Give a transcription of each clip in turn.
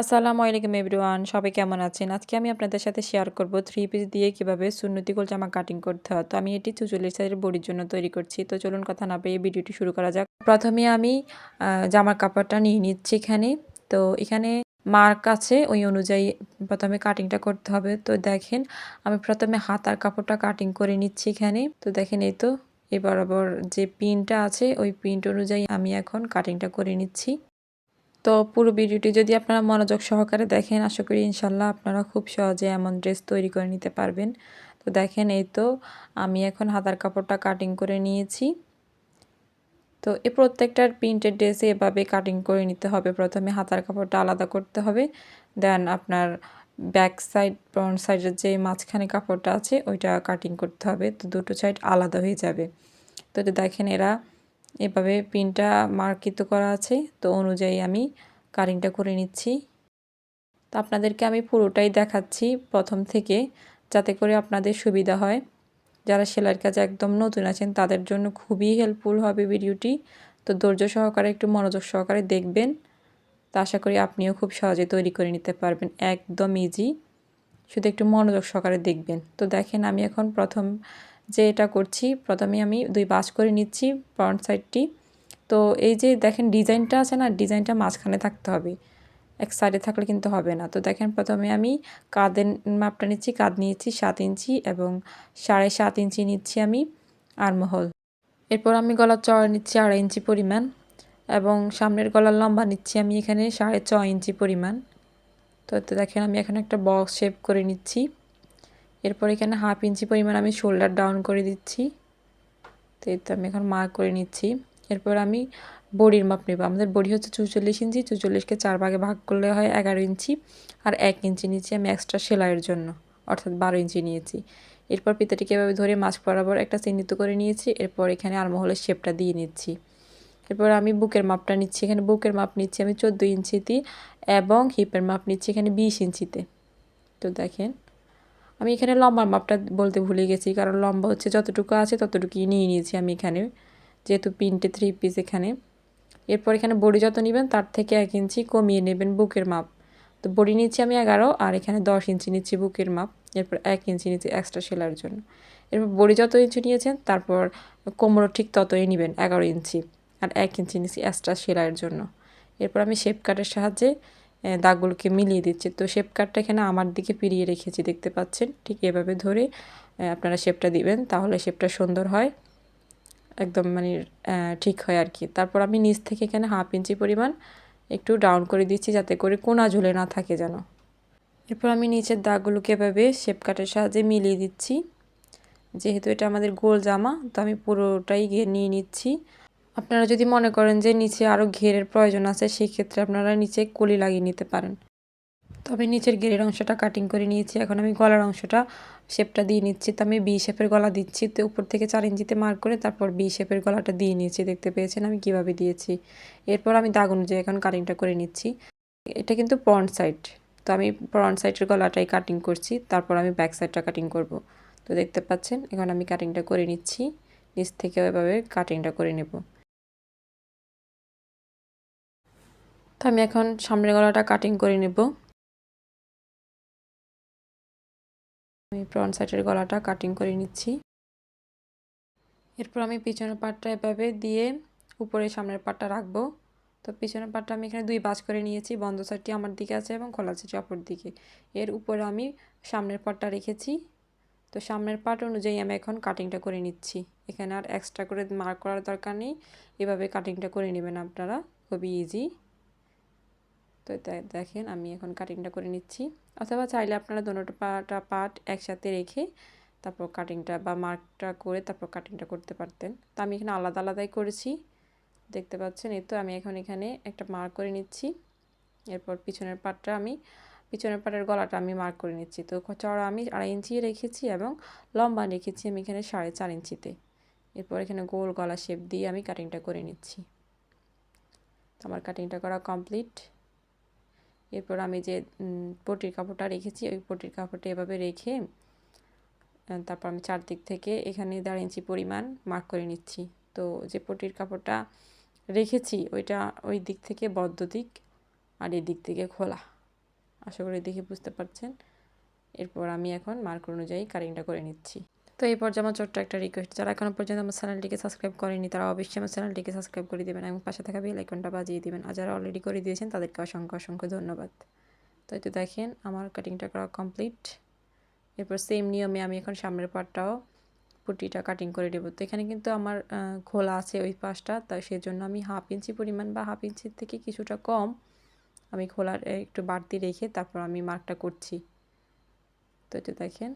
আসসালামু আলাইকুম এভরিওয়ান, সবাই কেমন আছেন? আজকে আমি আপনাদের সাথে শেয়ার করব থ্রি পিস দিয়ে কীভাবে সুন্নতি গোল জামা কাটিং করতে হয়। তো আমি এটি চুচল্লিশ সাইজের বডির জন্য তৈরি করছি। তো চলুন কথা না পেয়ে ভিডিওটি শুরু করা যাক। প্রথমে আমি জামার কাপড়টা নিয়ে নিচ্ছি এখানে। তো এখানে মার্ক আছে, ওই অনুযায়ী প্রথমে কাটিংটা করতে হবে। তো দেখেন, আমি প্রথমে হাতার কাপড়টা কাটিং করে নিচ্ছি এখানে। তো দেখেন এই তো, এ বরাবর যে পিনটা আছে, ওই পিনট অনুযায়ী আমি এখন কাটিংটা করে নিচ্ছি। তো পুরো ভিডিওটি যদি আপনারা মনোযোগ সহকারে দেখেন, আশা করি ইনশাল্লাহ আপনারা খুব সহজে এমন ড্রেস তৈরি করে নিতে পারবেন। তো দেখেন এই তো, আমি এখন হাতার কাপড়টা কাটিং করে নিয়েছি। তো এই প্রত্যেকটার প্রিন্টেড ড্রেসে এভাবে কাটিং করে নিতে হবে। প্রথমে হাতার কাপড়টা আলাদা করতে হবে, দেন আপনার ব্যাক সাইড ফ্রন্ট সাইডের যে মাঝখানে কাপড়টা আছে, ওইটা কাটিং করতে হবে। তো দুটো সাইড আলাদা হয়ে যাবে। তো দেখেন এরা এভাবে পিনটা মার্কিত করা আছে, তো অনুযায়ী আমি কারিংটা করে নিচ্ছি। তো আপনাদেরকে আমি পুরোটাই দেখাচ্ছি প্রথম থেকে, যাতে করে আপনাদের সুবিধা হয়। যারা সেলাইয়ের কাজে একদম নতুন আছেন, তাদের জন্য খুবই হেল্পফুল হবে ভিডিওটি। তো ধৈর্য সহকারে একটু মনোযোগ সহকারে দেখবেন। তো আশা করি আপনিও খুব সহজে তৈরি করে নিতে পারবেন, একদম ইজি শুধু একটু মনোযোগ সহকারে দেখবেন। তো দেখেন, আমি এখন প্রথম যে এটা করছি, প্রথমে আমি দুই বাস করে নিচ্ছি ফ্রন্ট সাইডটি তো এই যে দেখেন ডিজাইনটা আছে না, ডিজাইনটা মাঝখানে থাকতে হবে। এক সাইডে থাকলে কিন্তু হবে না। তো দেখেন প্রথমে আমি কাঁধের মাপটা নিচ্ছি, কাঁধ নিয়েছি সাত ইঞ্চি এবং সাড়ে সাত ইঞ্চি নিচ্ছি আমি আরমহল। এরপর আমি গলার চড়া নিচ্ছি আড়াই ইঞ্চি পরিমাণ এবং সামনের গলার লম্বা নিচ্ছি আমি এখানে সাড়ে ছ ইঞ্চি পরিমাণ। তো দেখেন আমি এখানে একটা বক্স শেপ করে নিচ্ছি। এরপর এখানে হাফ ইঞ্চি পরিমাণ আমি শোল্ডার ডাউন করে দিচ্ছি। তো তো আমি এখন মার্ক করে নিচ্ছি। এরপর আমি বডির মাপ নেব। আমাদের বডি হচ্ছে চুচল্লিশ ইঞ্চি, চুচল্লিশকে চার ভাগে ভাগ করলে হয় এগারো ইঞ্চি আর এক ইঞ্চি নিচ্ছি আমি এক্সট্রা সেলাইয়ের জন্য, অর্থাৎ বারো ইঞ্চি নিয়েছি। এরপর পিতাটিকে এভাবে ধরে মাছ বরাবর একটা চিহ্নিত করে নিয়েছি। এরপর এখানে আলমহলের শেপটা দিয়ে নিচ্ছি। এরপর আমি বুকের মাপটা নিচ্ছি। এখানে বুকের মাপ নিচ্ছি আমি চোদ্দ ইঞ্চিতে এবং হিপের মাপ নিচ্ছি এখানে বিশ ইঞ্চিতে। তো দেখেন আমি এখানে লম্বার মাপটা বলতে ভুলে গেছি, কারণ লম্বা হচ্ছে যতটুকু আছে ততটুকুই নিয়ে নিয়েছি আমি এখানে, যেহেতু পিনটে থ্রি পিস এখানে। এরপর এখানে বড়ি যত নেবেন তার থেকে এক ইঞ্চি কমিয়ে নেবেন বুকের মাপ। তো বড়ি নিচ্ছি আমি এগারো, আর এখানে দশ ইঞ্চি নিচ্ছি বুকের মাপ, এরপর এক ইঞ্চি নিচ্ছি এক্সট্রা সেলার জন্য। এরপর বড়ি যত ইঞ্চি নিয়েছেন তারপর কোমরও ঠিক ততই নেবেন, এগারো ইঞ্চি, আর এক ইঞ্চি নিচ্ছি এক্সট্রা সেলাইয়ের জন্য। এরপর আমি শেপ কাটের সাহায্যে দাগগুলোকে মিলিয়ে দিচ্ছে। তো শেপ কাটটা এখানে আমার দিকে ফিরিয়ে রেখেছি, দেখতে পাচ্ছেন? ঠিক এভাবে ধরে আপনারা শেপটা দিবেন, তাহলে শেপটা সুন্দর হয়। একদম মানে ঠিক হয় আর কি। তারপর আমি নিচ থেকে এখানে হাফ ইঞ্চি পরিমাণ একটু ডাউন করে দিচ্ছি, যাতে করে কোনা ঝুলে না থাকে যেন। এরপর আমি নিচের দাগগুলোকে এভাবে শেপ কাটের সাহায্যে মিলিয়ে দিচ্ছি। যেহেতু এটা আমাদের গোল জামা, তো আমি পুরোটাই নিয়ে নিচ্ছি। আপনারা যদি মনে করেন যে নিচে আরও ঘেরের প্রয়োজন আছে সেই ক্ষেত্রে আপনারা নিচে কলি লাগিয়ে নিতে পারেন। তবে নিচের ঘেরের অংশটা কাটিং করে নিয়েছি। এখন আমি গলার অংশটা শেপটা দিয়ে নিচ্ছি। তো আমি বি শেপের গলা দিচ্ছি। তো উপর থেকে চার ইঞ্চিতে মার্ক করে তারপর বি শেপের গলাটা দিয়ে নিয়েছি। দেখতে পেয়েছেন আমি কীভাবে দিয়েছি। এরপর আমি দাগ অনুযায়ী এখন কাটিংটা করে নিচ্ছি। এটা কিন্তু ফ্রন্ট সাইড তো আমি ফ্রন্ট সাইডের গলাটাই কাটিং করছি। তারপর আমি ব্যাক সাইডটা কাটিং করব। তো দেখতে পাচ্ছেন, এখন আমি কাটিংটা করে নিচ্ছি। নিচ থেকে এভাবে কাটিংটা করে নেব। আমি এখন সামনের গলাটা কাটিং করে নেব। আমি ফ্রন্ট সাইডের গলাটা কাটিং করে নিচ্ছি। এরপর আমি পিছনের পাটটা এভাবে দিয়ে উপরে সামনের পাটটা রাখব। তো পিছনের পাটটা আমি এখানে দুই বাজ করে নিয়েছি, বন্ধ সাইডটি আমার দিকে আছে এবং খোলা সাইডটি অপর দিকে। এর উপরে আমি সামনের পাটটা রেখেছি। তো সামনের পাট অনুযায়ী আমি এখন কাটিংটা করে নিচ্ছি। এখানে আর এক্সট্রা করে মার্ক করার দরকার নেই। এভাবে কাটিংটা করে নেবেন আপনারা, খুবই ইজি তো দেখেন আমি এখন কাটিংটা করে নিচ্ছি। অথবা চাইলে আপনারা দোনোটা পাটা, পাট একসাথে রেখে তারপর কাটিংটা বা মার্কটা করে তারপর কাটিংটা করতে পারতেন। তো আমি এখানে আলাদা, আলাদাই করেছি। দেখতে পাচ্ছেন, এই তো আমি এখন এখানে একটা মার্ক করে নিচ্ছি। এরপর পিছনের পাটটা আমি, পিছনের পাটের গলাটা আমি মার্ক করে নিচ্ছি। তো চড়া আমি আড়াই ইঞ্চি রেখেছি এবং লম্বা রেখেছি আমি এখানে সাড়ে চার ইঞ্চিতে। এরপর এখানে গোল গলা শেপ দিয়ে আমি কাটিংটা করে নিচ্ছি। আমার কাটিংটা করা কমপ্লিট এরপর আমি যে পটির কাপড়টা রেখেছি, ওই পটির কাপড়টা এভাবে রেখে তারপর আমি চারদিক থেকে এখানে দেড় ইঞ্চি পরিমাণ মার্ক করে নিচ্ছি। তো যে পটির কাপড়টা রেখেছি, ওইটা ওই দিক থেকে বদ্ধ দিক আর এই দিক থেকে খোলা। আশা করি দেখে বুঝতে পারছেন? এরপর আমি এখন মার্ক অনুযায়ী কারিংটা করে নিচ্ছি। তো এই পর্যায়ে আমার ছোট্ট একটা রিকোয়েস্ট যারা এখনও পর্যন্ত আমার চ্যানেলটিকে সাবস্ক্রাইব করেনি তারা অবশ্যই আমার চ্যানেলটিকে সাবস্ক্রাইব করে দেবেন এবং পাশে থাকা বেল আইকনটা বাজিয়ে দেবেন। আর যারা অলরেডি করে দিয়েছেন, তাদেরকে অসংখ্য অসংখ্য ধন্যবাদ। তো এই তো দেখেন, আমার কাটিংটা করা কমপ্লিট এরপর সেম নিয়মে আমি এখন সামনের পার্টটাও পুটিটা কাটিং করে নেব তো এখানে কিন্তু আমার খোলা আছে ওই পাশটা তাই সেজন্য আমি হাফ ইঞ্চি পরিমাণ বা হাফ ইঞ্চির থেকে কিছুটা কম আমি খোলার একটু বাড়তি রেখে তারপর আমি মার্কটা করছি। তো এটা দেখেন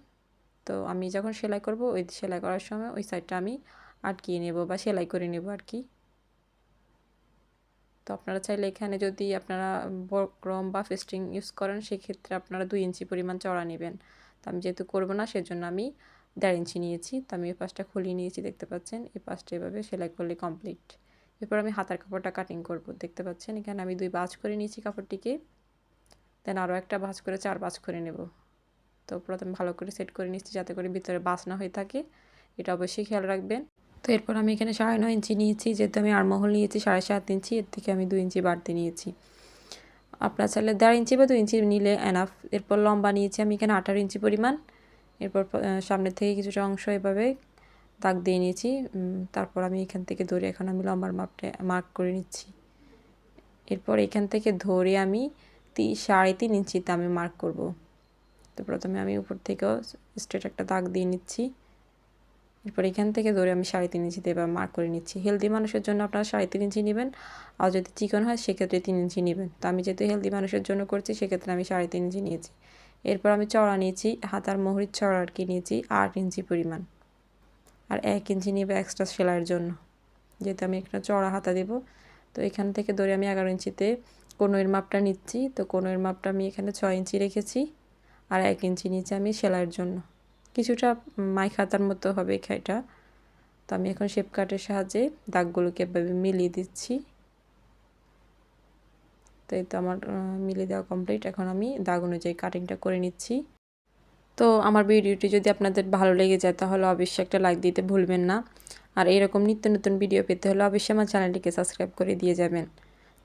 তো আমি যখন সেলাই করব, ওই সেলাই করার সময় ওই সাইডটা আমি আটকিয়ে নেব বা সেলাই করে নেব আর কি তো আপনারা চাইলে এখানে যদি আপনারা বক্রম বা ফেস্টিং ইউজ করেন, সেক্ষেত্রে আপনারা দুই ইঞ্চি পরিমাণ চড়া নেবেন। তো আমি যেহেতু করব না, সেজন্য আমি দেড় ইঞ্চি নিয়েছি। তো আমি এই পাশটা খুলিয়ে নিয়েছি, দেখতে পাচ্ছেন? এই পাশটা এভাবে সেলাই করলে কমপ্লিট এরপর আমি হাতার কাপড়টা কাটিং করব, দেখতে পাচ্ছেন? এখানে আমি দুই বাজ করে নিয়েছি কাপড়টিকে। দেন আরও একটা বাজ করে, চার বাজ করে নেব। তো প্রথমে ভালো করে সেট করে নিচ্ছি যাতে করে ভিতরে বাস না হয়ে থাকে। এটা অবশ্যই খেয়াল রাখবেন। তো এরপর আমি এখানে সাড়ে নয় ইঞ্চি নিয়েছি, যেহেতু আমি আরমহল নিয়েছি, সাড়ে সাত ইঞ্চি, এর থেকে আমি দুই ইঞ্চি বাড়তি নিয়েছি। আপনার চাইলে দেড় ইঞ্চি বা দুই ইঞ্চি নিলে এনাফ এরপর লম্বা নিয়েছি আমি এখানে আঠারো ইঞ্চি পরিমাণ। এরপর সামনের থেকে কিছুটা অংশ এভাবে দাগ দিয়ে নিয়েছি। তারপর আমি এখান থেকে ধরে এখন আমি লম্বার মাপটা মার্ক করে নিচ্ছি। এরপর এখান থেকে ধরে আমি সাড়ে তিন ইঞ্চিতে আমি মার্ক করব। তো প্রথমে আমি উপর থেকেও স্ট্রেট একটা দাগ দিয়ে নিচ্ছি। এরপর এখান থেকে ধরে আমি সাড়ে তিন ইঞ্চিতে এবার মার্ক করে নিচ্ছি। হেলদি মানুষের জন্য আপনারা সাড়ে তিন ইঞ্চি নেবেন, আর যদি চিকন হয় সেক্ষেত্রে তিন ইঞ্চি নেবেন। তো আমি যেহেতু হেলদি মানুষের জন্য করছি, সেক্ষেত্রে আমি সাড়ে তিন ইঞ্চি নিয়েছি। এরপর আমি চড়া নিয়েছি হাতার মোহরির চড়া আর কি নিয়েছি, আট ইঞ্চি পরিমাণ। আর এক ইঞ্চি নেবে এক্সট্রা সেলাইয়ের জন্য। যেহেতু আমি একটা চড়া হাতা দেব, তো এখান থেকে ধরে আমি এগারো ইঞ্চিতে কোনোয়ের মাপটা নিচ্ছি। তো কোনোয়ের মাপটা আমি এখানে ছয় ইঞ্চি রেখেছি। আর এক ইঞ্চি নিচে আমি সেলাইয়ের জন্য। কিছুটা মাই খাতার মতো হবে এটা তো আমি এখন শেপ কাটের সাহায্যে দাগগুলোকে এভাবে মিলিয়ে দিচ্ছি। তো এই তো আমার মিলিয়ে দেওয়া কমপ্লিট এখন আমি দাগ অনুযায়ী কাটিংটা করে নিচ্ছি। তো আমার ভিডিওটি যদি আপনাদের ভালো লেগে যায় তাহলে অবশ্যই একটা লাইক দিতে ভুলবেন না। আর এরকম নিত্য নতুন ভিডিও পেতে হলে অবশ্যই আমার চ্যানেলটিকে সাবস্ক্রাইব করে দিয়ে যাবেন।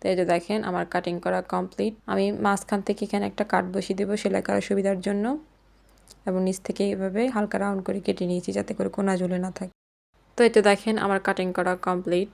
তো এই যে দেখেন, আমার কাটিং করা কমপ্লিট আমি মাঝখান থেকে এখানে একটা কাট বসিয়ে দেবো সেলাই করার সুবিধার জন্য। এবং নিচ থেকে এভাবে হালকা রাউন্ড করে কেটে নিয়েছি যাতে করে কোনা ঝুলে না থাকে। তো এটা দেখেন, আমার কাটিং করা কমপ্লিট